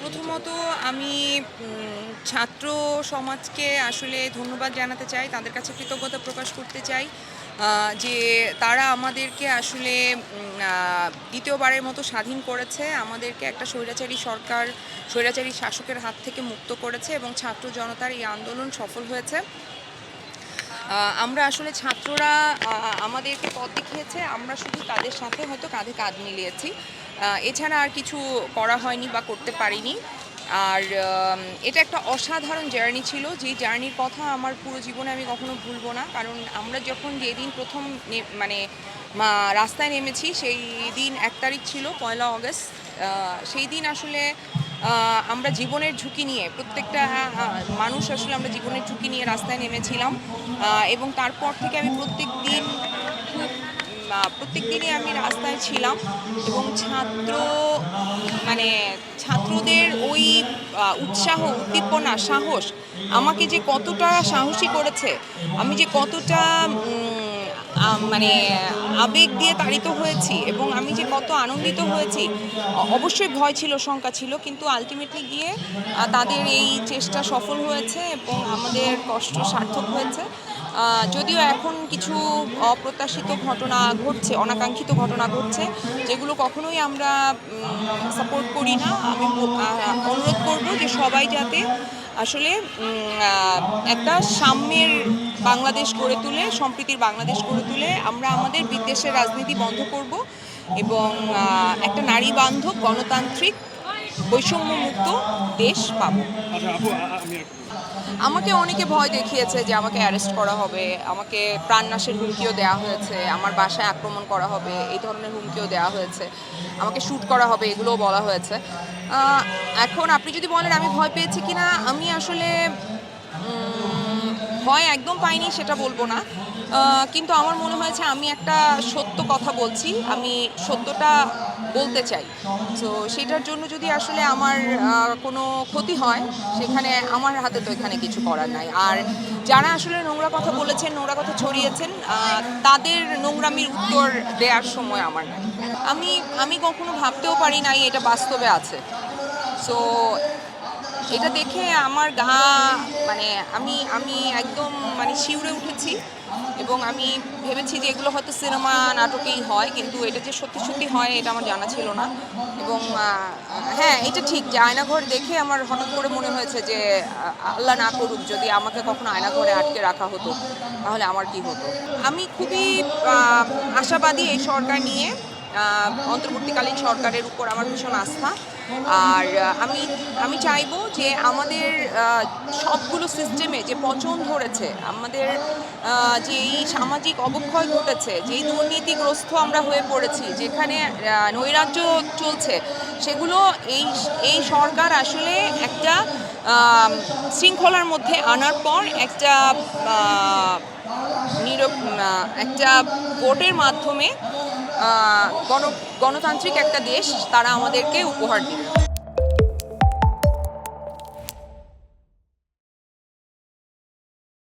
প্রথমত আমি ছাত্র সমাজকে আসলে ধন্যবাদ জানাতে চাই, তাদের কাছে কৃতজ্ঞতা প্রকাশ করতে চাই যে তারা আমাদেরকে আসলে দ্বিতীয়বারের মতো স্বাধীন করেছে, আমাদেরকে একটা স্বৈরাচারী সরকার, স্বৈরাচারী শাসকের হাত থেকে মুক্ত করেছে এবং ছাত্র জনতার এই আন্দোলন সফল হয়েছে। আমরা আসলে ছাত্ররা আমাদেরকে পথ দেখিয়েছে, আমরা শুধু তাদের সাথে হয়তো কাঁধে কাঁধ মিলিয়েছি। এছাড়া আর কিছু করা হয়নি বা করতে পারিনি। আর এটা একটা অসাধারণ জার্নি ছিল। যে জার্নির কথা আমার পুরো জীবনে আমি কখনো ভুলবো না। কারণ আমরা যখন যেদিন প্রথম মানে রাস্তায় নেমেছি, সেই দিন এক তারিখ ছিল, পয়লা অগস্ট। সেই দিন আসলে আমরা জীবনের ঝুঁকি নিয়ে, প্রত্যেকটা মানুষ আসলে আমরা জীবনের ঝুঁকি নিয়ে রাস্তায় নেমেছিলাম। এবং তারপর থেকে আমি প্রত্যেক দিন প্রত্যেক দিনই আমি রাস্তায় ছিলাম এবং ছাত্র মানে ছাত্রদের ওই উৎসাহ, উদ্দীপনা, সাহস আমাকে যে কতটা সাহসী করেছে, আমি যে কতটা মানে আবেগ দিয়ে তাড়িত হয়েছি এবং আমি যে কত আনন্দিত হয়েছি অবশ্যই ভয় ছিল, শঙ্কা ছিল, কিন্তু আলটিমেটলি গিয়ে তাদের এই চেষ্টা সফল হয়েছে এবং আমাদের কষ্ট সার্থক হয়েছে। যদিও এখন কিছু অপ্রত্যাশিত ঘটনা ঘটছে, অনাকাঙ্ক্ষিত ঘটনা ঘটছে, যেগুলো কখনোই আমরা সাপোর্ট করি না। আমি অনুরোধ করব যে সবাই যাতে আসলে একটা সাম্যের বাংলাদেশ গড়ে তুলে, সম্প্রীতির বাংলাদেশ গড়ে তুলে আমরা আমাদের বিদ্বেষের রাজনীতি বন্ধ করব এবং একটা নারী বান্ধব গণতান্ত্রিক বৈষম্যমুক্ত দেশ পাবো। আচ্ছা আমাকে অনেকে ভয় দেখিয়েছে যে আমাকে অ্যারেস্ট করা হবে আমাকে প্রাণনাশের হুমকিও দেওয়া হয়েছে আমার বাসায় আক্রমণ করা হবে এই ধরনের হুমকিও দেওয়া হয়েছে আমাকে শ্যুট করা হবে এগুলোও বলা হয়েছে। এখন আপনি যদি বলেন আমি ভয় পেয়েছি কিনা আমি আসলে ভয় একদম পাইনি সেটা বলব না। কিন্তু আমার মনে হয়েছে আমি একটা সত্য কথা বলছি, আমি সত্যটা বলতে চাই। তো সেটার জন্য যদি আসলে আমার কোনো ক্ষতি হয়, সেখানে আমার হাতে তো এখানে কিছু করার নাই। আর যারা আসলে নোংরা কথা বলেছেন, নোংরা কথা ছড়িয়েছেন তাদের নোংরামির উত্তর দেওয়ার সময় আমার নাই। আমি আমি কখনো ভাবতেও পারি নাই এটা বাস্তবে আছে। সো এটা দেখে আমার গা মানে আমি আমি একদম মানে শিউরে উঠেছি এবং আমি ভেবেছি যে এগুলো হয়তো সিনেমা নাটকেই হয়, কিন্তু এটা যে সত্যি সত্যি হয় এটা আমার জানা ছিল না। এবং হ্যাঁ এটা ঠিক যে আয়নাঘর দেখে আমার হঠাৎ করে মনে হয়েছে যে আল্লাহ না করুক, যদি আমাকে কখনো আয়নাঘরে আটকে রাখা হতো, তাহলে আমার কি হতো? আমি খুবই আশাবাদী এই সরকার নিয়ে অন্তর্বর্তীকালীন সরকারের উপর আমার ভীষণ আস্থা। আর আমি আমি চাইব যে আমাদের সবগুলো সিস্টেমে যে পচন ধরেছে, আমাদের যে এই সামাজিক অবক্ষয় ঘটেছে যেই দুর্নীতিগ্রস্ত আমরা হয়ে পড়েছি, যেখানে নৈরাজ্য চলছে, সেগুলো এই এই সরকার আসলে একটা শৃঙ্খলার মধ্যে আনার পর একটা নিরপ একটা ভোটের মাধ্যমে গণ গণতান্ত্রিক একটা দেশ তারা আমাদেরকে উপহার দিবে।